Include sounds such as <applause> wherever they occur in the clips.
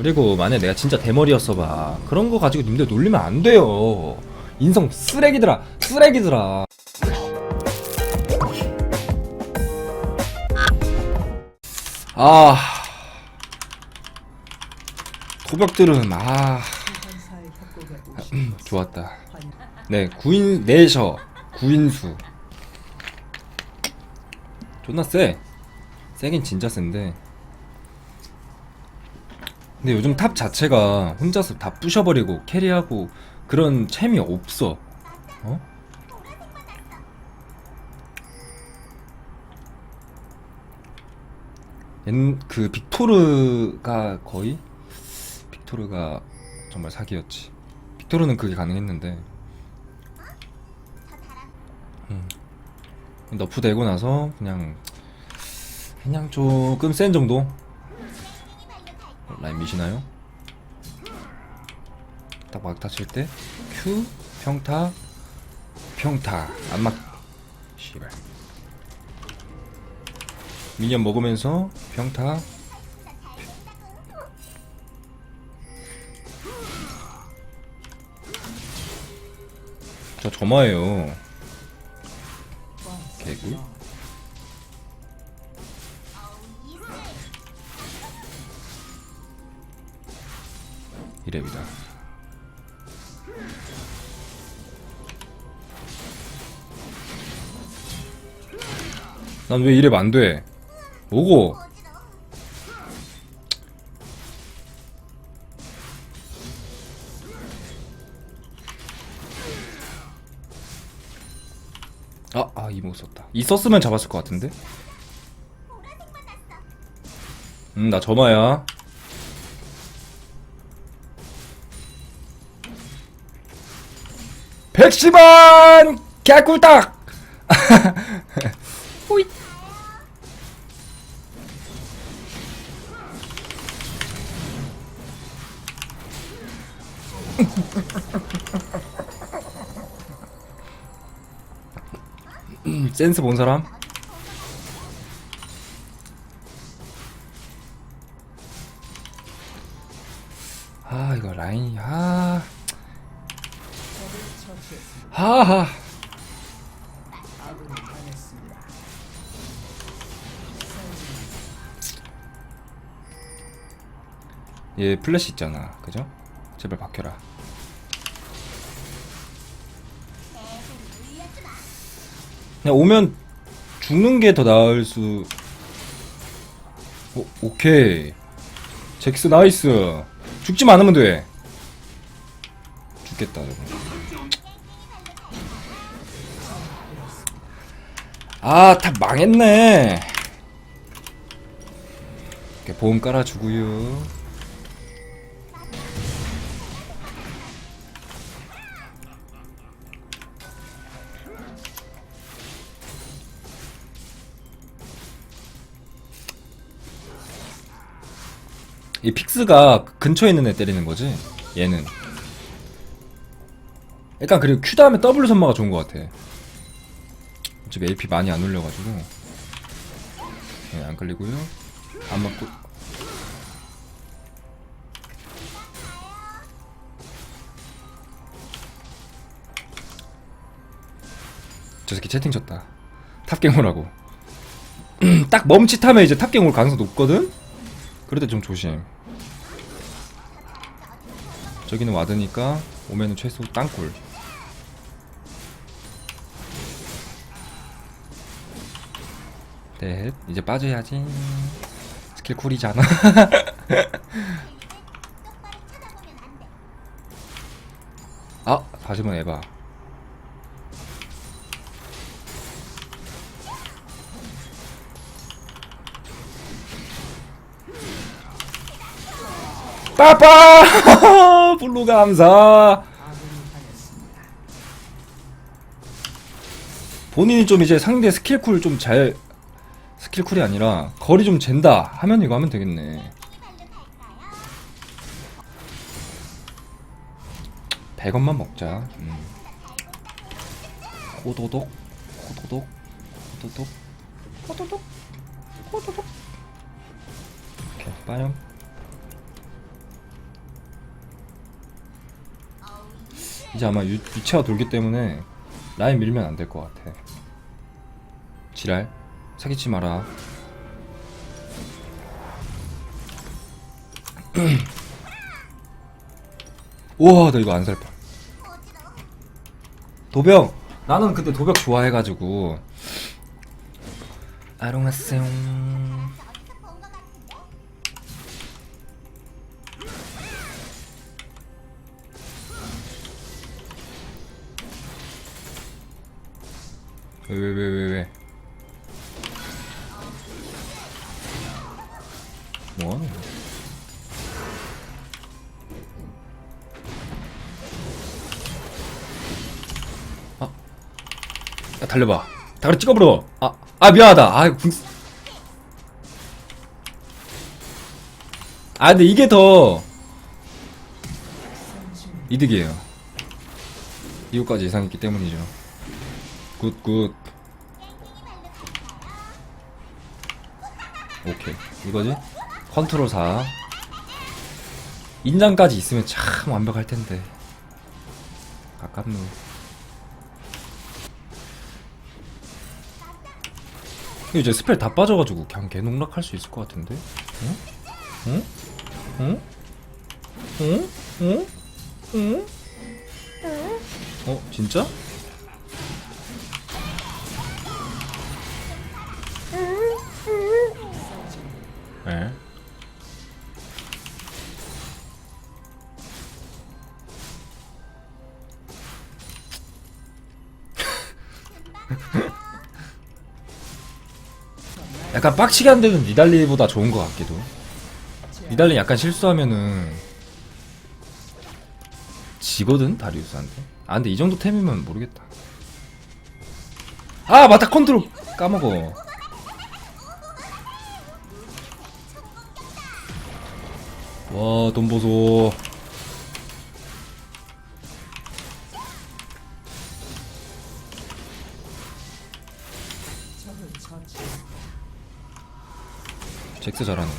그리고 만약 내가 진짜 대머리였어 봐. 그런 거 가지고 님들 놀리면 안 돼요. 인성 쓰레기들아 쓰레기들아. 아. 도벽들은 아. <clears throat> 좋았다. 네 구인 내셔. 구인수. 존나 세 세긴 진짜 센데 근데 요즘 탑 자체가 혼자서 다 부셔버리고 캐리하고 그런 챔이 없어. 어? 옛- 그 빅토르가 거의 빅토르가 정말 사기였지. 빅토르는 그게 가능했는데. 음. 너프 되고 나서 그냥 그냥 조금 센 정도 라인 미시나요? 딱 막타 칠때? Q 평타 평타. 안 막. 씨발. 미니언 먹으면서 평타. 저 점화예요. 개구 이랩이다 난 왜 이랩 안 돼? 뭐고? 아, 아, 이모 썼다. 이 썼으면 잡았을 것 같은데? 음, 나 점화야. 백시반 개꿀딱. <laughs> 호잇. 음, <laughs> 센스 본 사람? 아 이거 라인이 아 하하. 얘 플래시 있잖아. 그죠? 제발 박혀라. 그냥 오면 죽는 게 더 나을 수 오, 오케이. 잭스 나이스. 죽지만 않으면 돼. 죽겠다 저거 아, 다 망했네. 이렇게 보험 깔아주고요. 이 픽스가 근처에 있는 애 때리는 거지? 얘는. 약간 그리고 Q 다음에 W 선마가 좋은 것 같아. 어차피 AP 많이 안 올려가지고. 네, 안 걸리고요. 안 맞고. 저 새끼 채팅 쳤다. 탑갱호라고. <clears throat> 딱 멈칫하면 이제 탑갱 올 가능성 높거든? 그럴 때 좀 조심. 저기는 와드니까 오면은 최소 땅굴 넷 이제 빠져야지. 스킬 쿨이잖아. <laughs> 아 다시만 해봐. 빠빠! <laughs> 블루 감사! 본인이 좀 이제 상대 스킬 쿨 좀 잘 스킬쿨이 아니라 거리 좀 잰다 하면 이거 하면 되겠네. 100원만 먹자. 음. 호도독 호도독 호도독. 호도독? 호도독? 오케이 빠염 이제 아마 유, 유체가 돌기 때문에 라인 밀면 안 될 것 같아. 지랄? 사기치 마라. <clears throat> 우와 나 이거 안 살파. 도벽! 나는 그때 도벽 좋아해가지고. 아롱하세요 왜 왜 왜 왜 왜 뭐하노 아, 야 달려봐. 다리 찍어버려. 아, 아 미안하다. 아 궁... 아 근데 이게 더 이득이에요. 이거까지 예상했기 때문이죠. 굿 굿. 오케이. 이거지 컨트롤 4 인장까지 있으면 참 완벽할 텐데 근데 이제 스펠 다 빠져가지고 그냥 개농락할 수 있을 것 같은데 응? 응? 응? 응? 응? 응? 어 진짜? 에? 약간 빡치게 한 데는 니달리보다 좋은 것 같기도. 니달리 약간 실수하면은 지거든 다리우스한테. 아 근데 이 정도 템이면 모르겠다. 아 맞다 컨트롤 까먹어. 와, 돈 보소. 잭스 잘하네.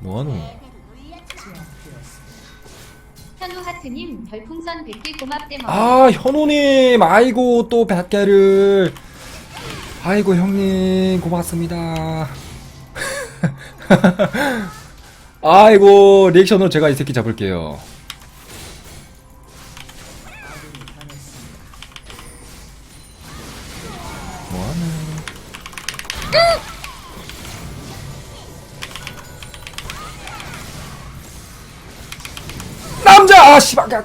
뭐하노? 현우 하트님 별풍선 100개 고맙대 먹아 현우님 아이고 또 100개를 아이고 형님 고맙습니다 <laughs> 아이고 리액션으로 제가 이 새끼 잡을게요 아 씨발 야,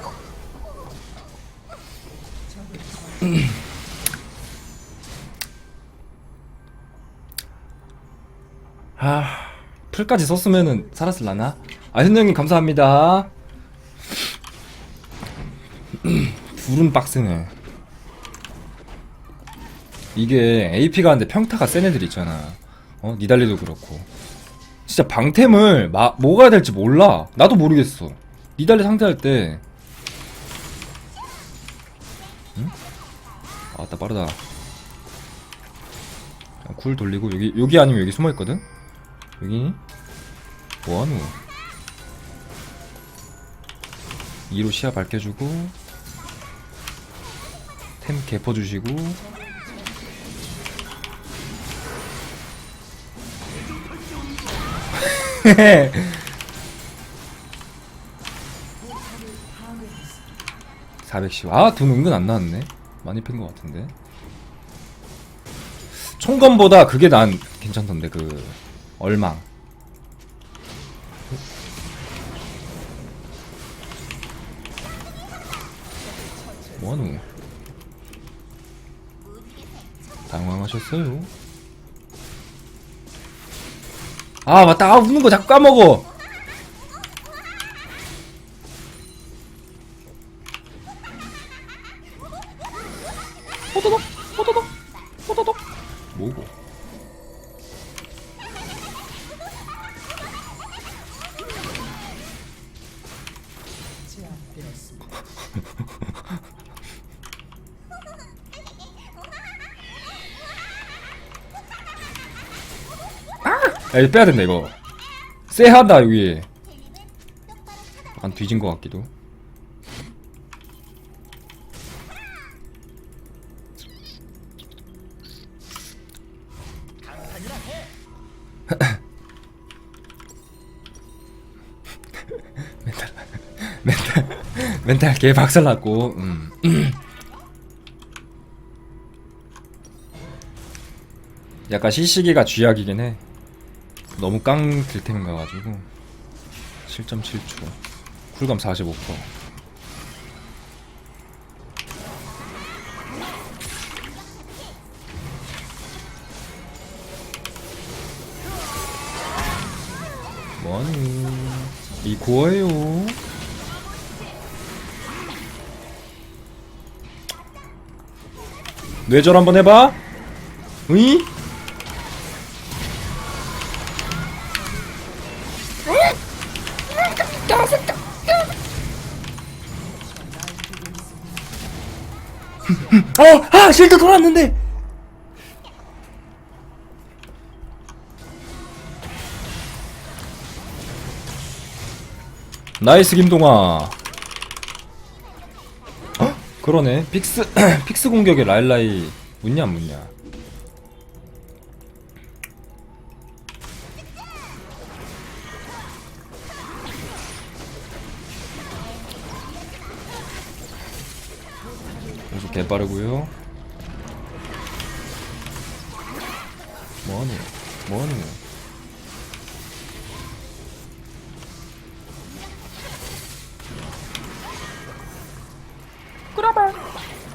아, 풀까지 썼으면은 살았을라나? 아, 현정님 감사합니다. 둘은 빡세네. 이게 AP가 하는데 평타가 센 애들 있잖아. 어, 니달리도 그렇고. 진짜 방템을 마, 뭐가 될지 몰라. 나도 모르겠어. 니달리 상대할 때. 응? 아따 빠르다. 자, 굴 돌리고 여기 여기 아니면 여기 숨어 있거든. 여기 뭐하노? 2로 시야 밝혀주고 템 개퍼주시고 <laughs> (410) 아 돈 은근 안 나왔네. 많이 팬 것 같은데. 총검보다 그게 난 괜찮던데 그 얼망. 뭐하노? 당황하셨어요? 아 맞다. 아 웃는 거 자꾸 까먹어 야 이거 빼야 된다 이거. 쎄하다 여기. 안 뒤진 것 같기도. <laughs> 멘탈 멘탈 멘탈 개 박살났고 음. 약간 시시기가 쥐약이긴 해 너무 깡 딜템 가가지고 7.7초. 쿨감 45% 뭐하니? 이거예요. 뇌절 한번 해봐. 으이? 어! 아! 실드 돌았는데! 나이스 김동아 어? 그러네 픽스 <clears throat> 픽스 공격에 라일라이 묻냐 안 묻냐 개빠르고요. 뭐하노 뭐하노 탑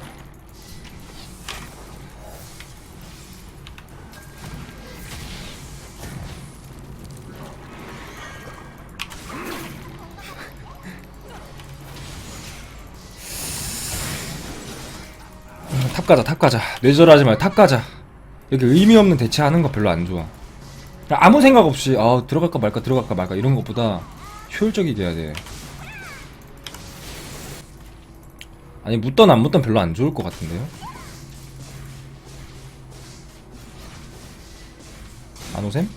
가자 탑 가자. 뇌절하지 말고 탑 가자. 여기 의미 없는 대체하는 거 별로 안 좋아. 아무 생각 없이 아 들어갈까 말까 들어갈까 말까 이런 것보다 효율적이게 해야 돼. 아니 묻던 안 묻던 별로 안 좋을 것 같은데요? 안 오셈?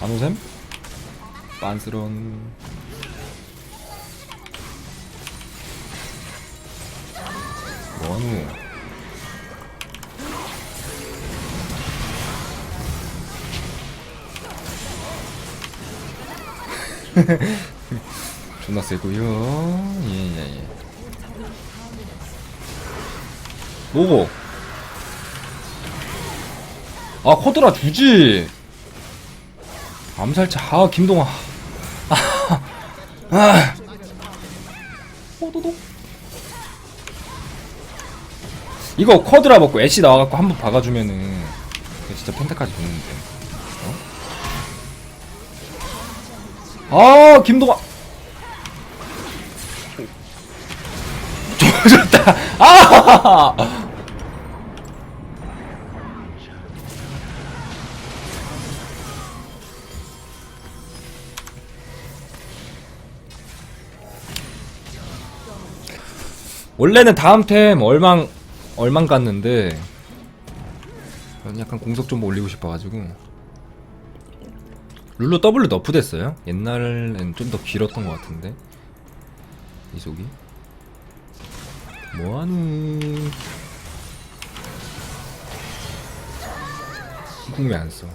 안 오셈? 빤스런. 뭐하 <laughs> 존나 세고요. 예예예. 뭐고? 아 코드라 주지. 암살자 아 김동아. <laughs> 아. 아. 호도독. 이거 쿼드라 먹고 애쉬 나와갖고 한번 박아주면은 진짜 펜타까지 붙는데. 아 김동아. 조졌다. 아. 원래는 다음 템 얼망 얼망 갔는데 약간 공속 좀 올리고 싶어가지고 룰루 W 너프 됐어요? 옛날엔 좀 더 길었던 것 같은데 이속이 뭐하누 궁 왜안 써?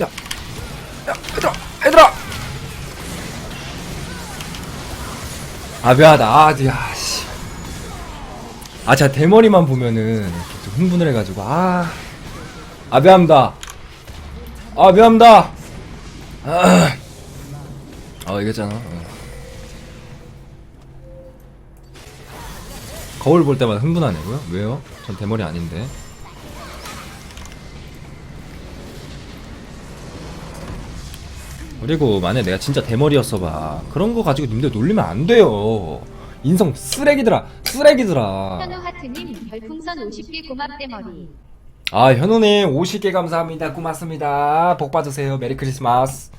야, 야, 얘들아, 얘들아. 아 미안하다. 아, 야, 씨. 아, 제가 대머리만 보면은 좀 흥분을 해가지고 아, 아 미안합니다. 아 미안합니다. 아, 아 이겼잖아. 어. 거울 볼 때마다 흥분하냐고요? 왜요? 전 대머리 아닌데. 그리고 만약 내가 진짜 대머리였어 봐. 그런 거 가지고 님들 놀리면 안 돼요. 인성 쓰레기들아, 쓰레기들아. 현우 하트님 별풍선 50개 고맙대 머리. 아 현우님 50개 감사합니다. 고맙습니다. 복 받으세요. 메리 크리스마스.